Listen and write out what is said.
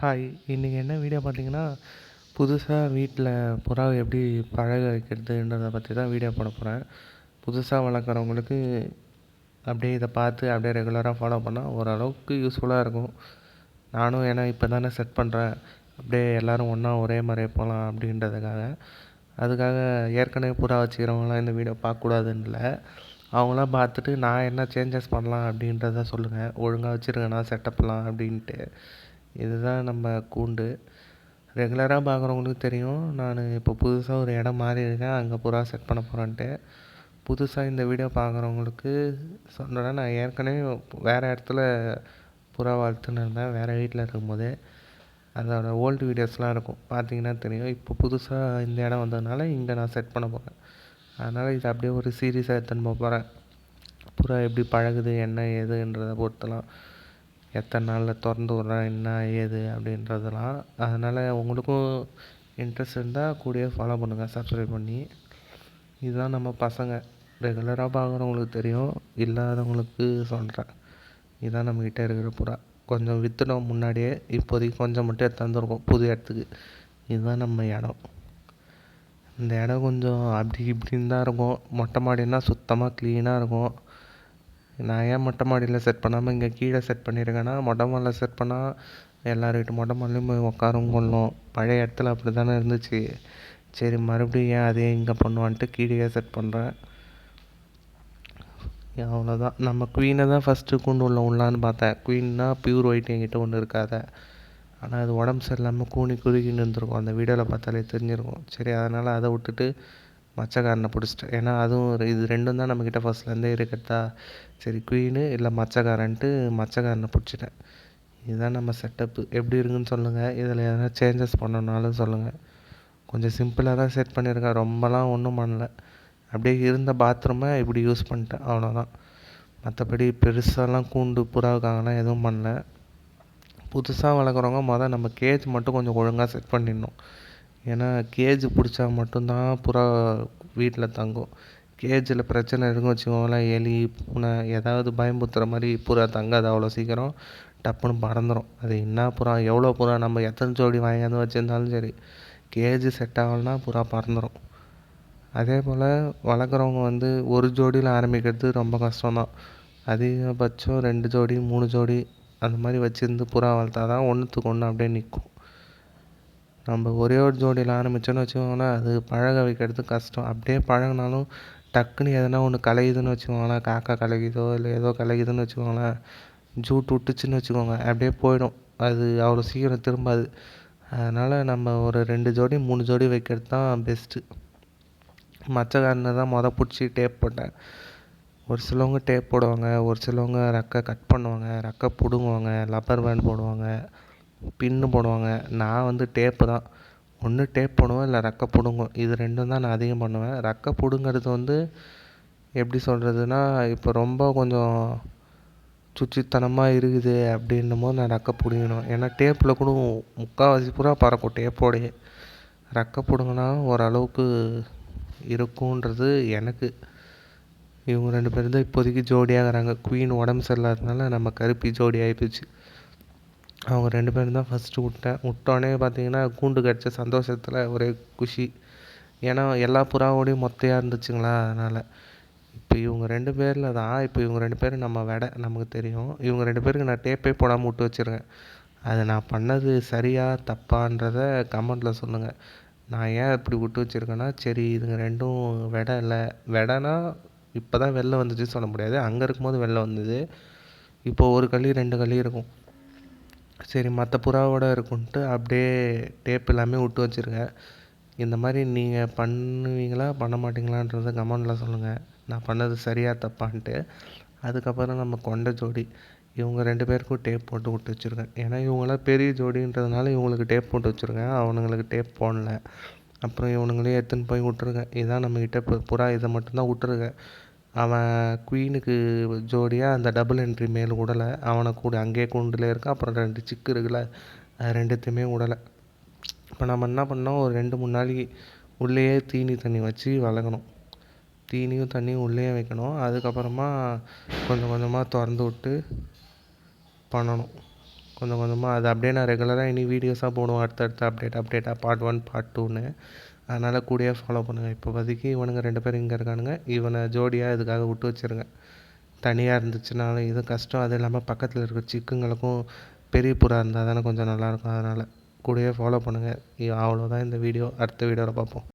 Hi இன்றைக்கி என்ன video பார்த்தீங்கன்னா புதுசாக வீட்டில் புறாவை எப்படி பழக வைக்கிறதுன்றதை பற்றி தான் வீடியோ பண்ண போகிறேன் புதுசாக வளர்க்குறவங்களுக்கு அப்படியே இதை பார்த்து அப்படியே ரெகுலராக ஃபாலோ பண்ணால் ஓரளவுக்கு யூஸ்ஃபுல்லாக இருக்கும். நானும் ஏன்னா இப்போ தானே செட் பண்ணுறேன் அப்படியே எல்லோரும் ஒன்றா ஒரே மாதிரியே போகலாம் அப்படின்றதுக்காக. அதுக்காக ஏற்கனவே புறா வச்சுக்கிறவங்களாம் இந்த வீடியோ பார்க்கக்கூடாதுன்னு இல்லை. அவங்களாம் பார்த்துட்டு நான் என்ன சேஞ்சஸ் பண்ணலாம் அப்படின்றத சொல்லுங்கள் ஒழுங்காக வச்சுருங்கண்ணா செட்டப்லாம் அப்படின்ட்டு. இதுதான் நம்ம கூண்டு. ரெகுலராக பார்க்குறவங்களுக்கு தெரியும். நான் இப்போ புதுசாக ஒரு இடம் மாறி இருக்கேன் அங்கே புறா செட் பண்ண போகிறேன்ட்டு புதுசாக இந்த வீடியோ பார்க்குறவங்களுக்கு சொல்கிறேன் நான் ஏற்கனவே வேறு இடத்துல புறா வளர்த்துன்னு இருந்தேன். வேறு வீட்டில் இருக்கும்போது. அதோட ஓல்டு வீடியோஸ்லாம் இருக்கும். பார்த்தீங்கன்னா தெரியும். இப்போ புதுசாக இந்த இடம் வந்ததுனால இங்கே நான் செட் பண்ண போகிறேன் அதனால் இது அப்படியே ஒரு சீரியஸாக எடுத்துன்னு போக போகிறேன் புறா எப்படி பழகுது என்ன ஏதுன்றதை பொறுத்தலாம். எத்தனை நாளில் திறந்து விட்றேன் என்ன ஏது அப்படின்றதெல்லாம். அதனால் உங்களுக்கும் இன்ட்ரெஸ்ட் இருந்தால் கூடயே ஃபாலோ பண்ணுங்கள் சப்ஸ்கிரைப் பண்ணி. இதுதான் நம்ம பசங்க. ரெகுலராக பார்க்குறவங்களுக்கு தெரியும் இல்லாதவங்களுக்கு சொல்கிறேன் இதுதான் நம்மக்கிட்ட இருக்கிற புறா. கொஞ்சம் விற்றுடும் முன்னாடியே இப்போதைக்கு கொஞ்சம் மட்டும் எடுத்து புது இடத்துக்கு. இதுதான் நம்ம இடம். இந்த இடம் கொஞ்சம் அப்படி இப்படின்னு தான் இருக்கும். மொட்டை மாடினா சுத்தமாக க்ளீனாக இருக்கும். நான் ஏன் மொட்டை மாடியில் செட் பண்ணாமல் இங்கே கீழே செட் பண்ணியிருக்கேன்னா மொட்டை மாடியில் செட் பண்ணால் எல்லார் மொட்டை மாடிலையும் போய் உட்காரும் கொள்ளும். பழைய இடத்துல அப்படி தானே இருந்துச்சு. சரி மறுபடியும் ஏன் அதே இங்கே பண்ணுவான்ட்டு கீழேயே செட் பண்ணுறேன் அவ்வளோதான் நம்ம குவீனை தான் ஃபஸ்ட்டு கூண்டு உள்ள உள்ளான்னு பார்த்தேன். குவீன்னா பியூர் ஒயிட் என்கிட்ட ஒன்று இருக்காத. ஆனால் அது உடம்பு சரியில்லாமல் கூனி குறுகின்னு இருந்திருக்கும். அந்த வீடியோவில் பார்த்தாலே தெரிஞ்சிருக்கும். சரி அதனால் அதை விட்டுட்டு மச்சக்காரனை பிடிச்சிட்டேன். ஏன்னா அதுவும் இது ரெண்டும் தான் நம்மக்கிட்ட ஃபர்ஸ்ட்லேருந்தே இருக்கிறதா? சரி குயினு இல்லை மச்சக்காரன்ட்டு மச்சக்காரனை பிடிச்சிட்டேன். இதுதான் நம்ம செட்டப்பு எப்படி இருக்குன்னு சொல்லுங்கள் இதில் எதனா சேஞ்சஸ் பண்ணணுனாலும் சொல்லுங்கள் கொஞ்சம் சிம்பிளாக தான் செட் பண்ணியிருக்கேன் ரொம்பலாம் ஒன்றும் பண்ணல. அப்படியே இருந்த பாத்ரூமை இப்படி யூஸ் பண்ணிட்டேன். அவ்வளோதான். மற்றபடி பெருசாலாம் கூண்டு புறாவுக்காகலாம் எதுவும் பண்ணல. புதுசாக வளர்க்குறவங்க மொதல் நம்ம கேஜ் மட்டும் கொஞ்சம் ஒழுங்காக செட் பண்ணிடணும். ஏன்னா கேஜ் பிடிச்சா மட்டும்தான் புறா வீட்டில் தங்கும். கேஜில் பிரச்சனை இருக்குன்னு வச்சுக்கோங்களேன் எலி பூனை ஏதாவது பயம்புத்துற மாதிரி புறா தங்காது அவ்வளோ சீக்கிரம். டப்புன்னு பறந்துடும் அது என்ன புறா எவ்வளோ புறா நம்ம எத்தனை ஜோடி வாங்கியாந்து வச்சுருந்தாலும் சரி கேஜ் செட் ஆகலைன்னா புறா பறந்துடும் அதே போல் வளர்க்குறவங்க வந்து ஒரு ஜோடியில் ஆரம்பிக்கிறது ரொம்ப கஷ்டம் தான் அதிகபட்சம் ரெண்டு ஜோடி மூணு ஜோடி அந்த மாதிரி வச்சுருந்து புறா வளர்த்தா தான் ஒன்றுத்துக்கு ஒன்று அப்படியே நிற்கும் நம்ம ஒரே ஒரு ஜோடியில் ஆரம்பித்தோன்னு வச்சுக்கோங்களேன் அது பழக வைக்கிறது கஷ்டம். அப்படியே பழகினாலும் டக்குன்னு எதனா ஒன்று கலையுதுன்னு வச்சுக்கோங்களேன் காக்கா கலைக்குதோ இல்லை ஏதோ கலகிதுன்னு வச்சுக்கோங்களேன் ஜூட் விட்டுச்சுன்னு வச்சுக்கோங்க அப்படியே போயிடும். அது அவ்வளோ சீக்கிரம் திரும்பாது. அதனால் நம்ம ஒரு ரெண்டு ஜோடி மூணு ஜோடி வைக்கிறது தான் பெஸ்ட்டு மச்சக்காரனை தான் மொதல் பிடிச்சி டேப் போட்டேன். ஒரு சிலவங்க டேப் போடுவாங்க ஒரு சிலவங்க ரெக்கை கட் பண்ணுவாங்க ரெக்கை பிடுங்குவாங்க லப்பர் பேண்ட் போடுவாங்க. பின்னு போடுவாங்க. நான் வந்து டேப்பு தான். ஒன்று டேப் போடுவேன் இல்லை ரெக்கை பிடுங்கும். இது ரெண்டும் தான் நான் அதிகம் பண்ணுவேன். ரெக்கை பிடுங்கிறது வந்து எப்படி சொல்கிறதுனா இப்போ ரொம்ப கொஞ்சம் சுச்சித்தனமாக இருக்குது அப்படின்னும் போது நான் ரெக்கை பிடுங்கிடுவேன் ஏன்னா டேப்பில் கூட முக்கால்வாசி பூரா பறக்கும் டேப்போடையே. ரெக்கை பிடுங்கினா ஓரளவுக்கு இருக்குன்றது எனக்கு. இவங்க ரெண்டு பேரும் தான் இப்போதைக்கு ஜோடியாகிறாங்க. குயின் உடம்பு சரியில்லாததுனால நம்ம கருப்பி ஜோடி ஆகிப்போச்சு அவங்க ரெண்டு பேரும் தான் ஃபஸ்ட்டு விட்டேன் விட்டோடனே பார்த்தீங்கன்னா கூண்டு கிடச்ச சந்தோஷத்தில் ஒரே குஷி. ஏன்னா எல்லா புறாவோடையும் மொத்தையாக இருந்துச்சுங்களா? அதனால். இப்போ இவங்க ரெண்டு பேரில் தான் இப்போ இவங்க ரெண்டு பேரும் நம்ம விடை நமக்கு தெரியும். இவங்க ரெண்டு பேருக்கு நான் டேப்பே போடாமல் விட்டு வச்சுருக்கேன். அது நான் பண்ணது சரியா தப்பான்றத கமெண்ட்டில் சொல்லுங்கள் நான் ஏன் இப்படி விட்டு வச்சுருக்கேன்னா சரி இதுங்க ரெண்டும் விடை இல்லை. விடனா இப்போ தான் வெளில வந்துச்சு சொல்ல முடியாது. அங்கே இருக்கும்போது வெளில வந்தது. இப்போ ஒரு களி ரெண்டு களி இருக்கும். சரி மற்ற புறாவோட இருக்குன்ட்டு அப்படியே டேப் எல்லாமே விட்டு வச்சுருக்கேன் இந்த மாதிரி நீங்கள் பண்ணுவீங்களா பண்ண மாட்டீங்களான்றத கமெண்டில் சொல்லுங்கள் நான் பண்ணது சரியா தப்பான்ட்டு. அதுக்கப்புறம் நம்ம கொண்ட ஜோடி. இவங்க ரெண்டு பேருக்கும் டேப் போட்டு விட்டு வச்சுருக்கேன் ஏன்னா இவங்களாம் பெரிய ஜோடின்றதுனால இவங்களுக்கு டேப் போட்டு வச்சுருக்கேன் அவனுங்களுக்கு டேப் போடல. அப்புறம் இவனுங்களே எடுத்துன்னு போய் விட்ருக்கேன் இதான் நம்மக்கிட்ட இப்போ புறா இதை மட்டும்தான் விட்ருக்கேன் அவன் குயினுக்கு ஜோடியாக அந்த டபுள் என்ட்ரி மேல் விடலை அவனை கூட அங்கேயே கூண்டில் இருக்கான். அப்புறம் ரெண்டு சிக்கு இருக்குல்ல அது ரெண்டுத்தையுமே விடலை இப்போ நம்ம என்ன பண்ணோம் ஒரு ரெண்டு மூணு நாளைக்கு உள்ளேயே தீனி தண்ணி வச்சு வளர்க்கணும். தீனியும் தண்ணியும் உள்ளேயே வைக்கணும். அதுக்கப்புறமா கொஞ்சம் கொஞ்சமாக திறந்து விட்டு பண்ணணும். கொஞ்சம் கொஞ்சமாக அது அப்படியே நான் ரெகுலராக இனி வீடியோஸாக போடுவேன். அடுத்தடுத்து அப்டேட் அப்டேட்டாக பார்ட் ஒன் பார்ட் டூன்னு அதனால் கூடயே ஃபாலோ பண்ணுங்கள் இப்போதைக்கு இவனுங்க ரெண்டு பேரும் இங்கே இருக்கானுங்க. இவனை ஜோடியாக இதுக்காக விட்டு வச்சுருங்க. தனியாக இருந்துச்சுனாலும் இது கஷ்டம். அது இல்லாமல் பக்கத்தில் இருக்க சிக்குங்களுக்கும் பெரிய புறா இருந்தால் தானே கொஞ்சம் நல்லாயிருக்கும் அதனால் கூடயே ஃபாலோ பண்ணுங்கள் அவ்வளோதான் இந்த வீடியோ அடுத்த வீடியோவில் பார்ப்போம்.